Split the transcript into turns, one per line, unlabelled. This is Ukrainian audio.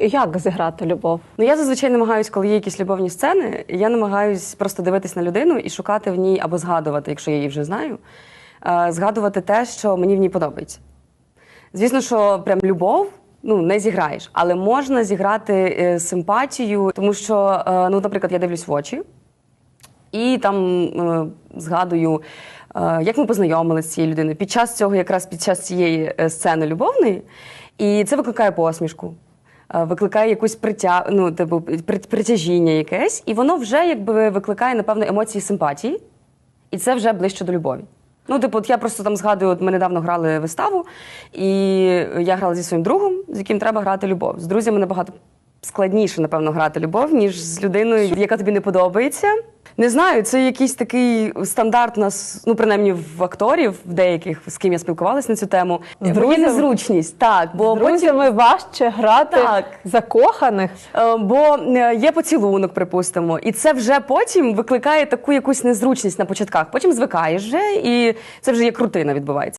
Як зіграти любов?
Ну я зазвичай намагаюсь, коли є якісь любовні сцени, я намагаюсь просто дивитись на людину і шукати в ній або згадувати, якщо я її вже знаю, е, згадувати те, що мені в ній подобається. Звісно, що прям любов. Ну, не зіграєш, але можна зіграти е, симпатію, тому що, е, ну, наприклад, я дивлюсь в очі і там згадую, як ми познайомилися з цією людиною під час цього, якраз під час цієї сцени любовної, і це викликає посмішку. Е, Викликає якусь притя... ну, типу, при- притяжіння якесь, і воно вже якби викликає, напевно, емоції симпатії, і це вже ближче до любові. Ну, типу, от я просто там згадую, от ми недавно грали виставу, і я грала зі своїм другом, з яким треба грати любов. З друзями набагато складніше, напевно, грати любов, ніж з людиною, яка тобі не подобається. Не знаю, це якийсь такий стандарт нас, ну принаймні в акторів, в деяких, з ким я спілкувалася на цю тему. Бо є незручність, так, бо
З друзями важче грати
Так.
закоханих.
Е, Бо е, є поцілунок, припустимо, і це вже потім викликає таку якусь незручність на початках. Потім звикаєш вже, і це вже як рутина відбувається.